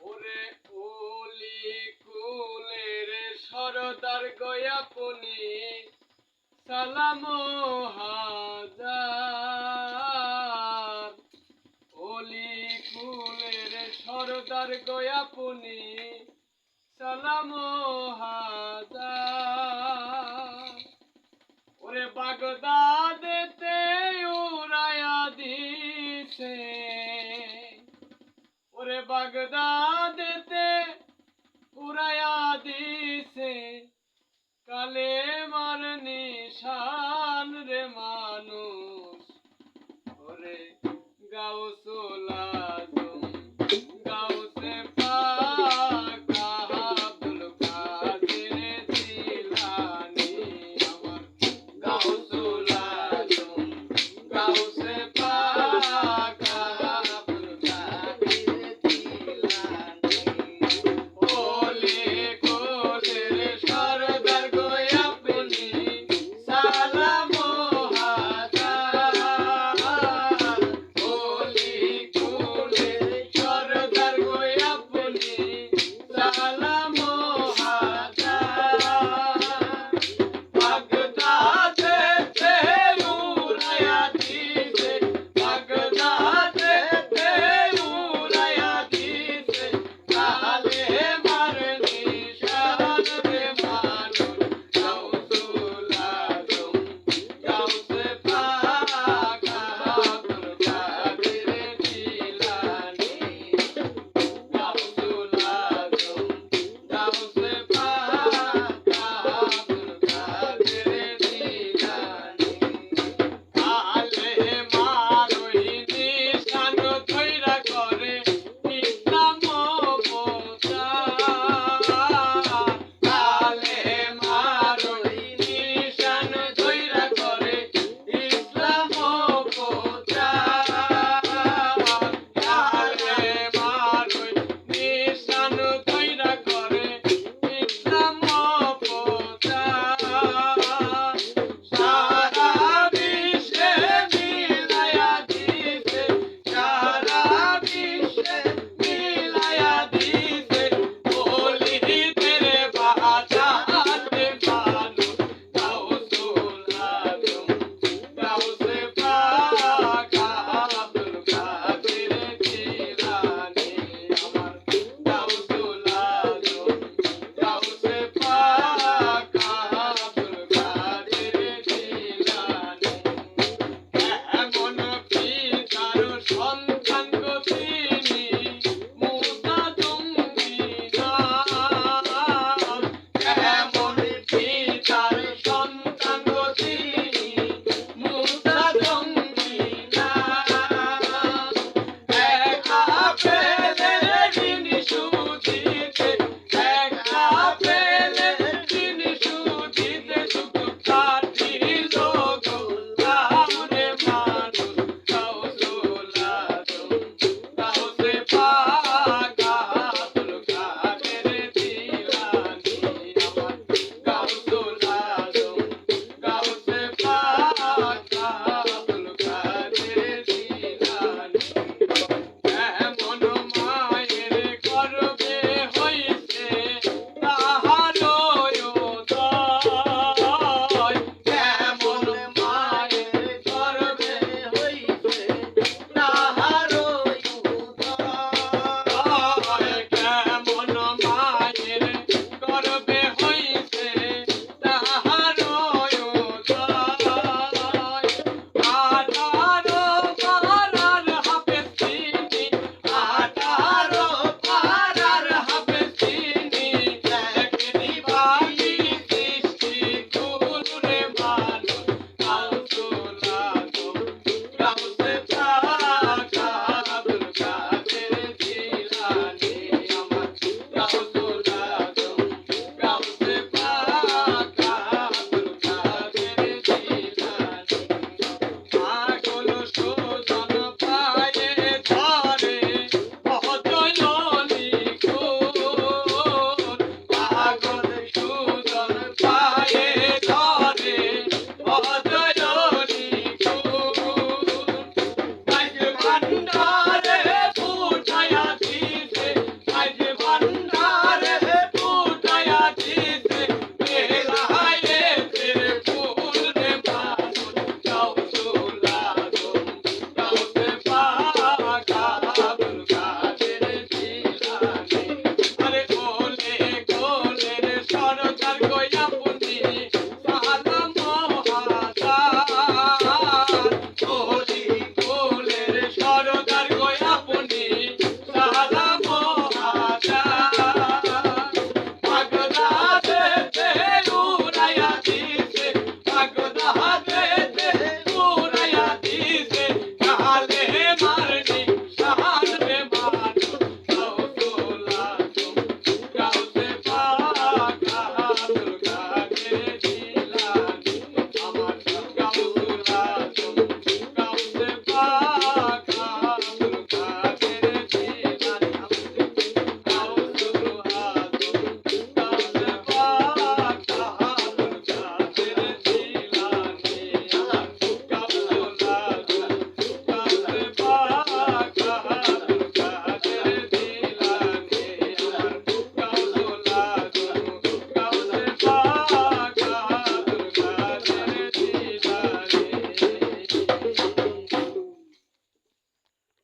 ওরে ওলি কুলের সরদার গয়াপুনি সালাম হাজার। ওলি কুলের সরদার গয়াপুনি সালাম হাজার। ওরে বাগদাদেতে ওরে বাগদাদেতে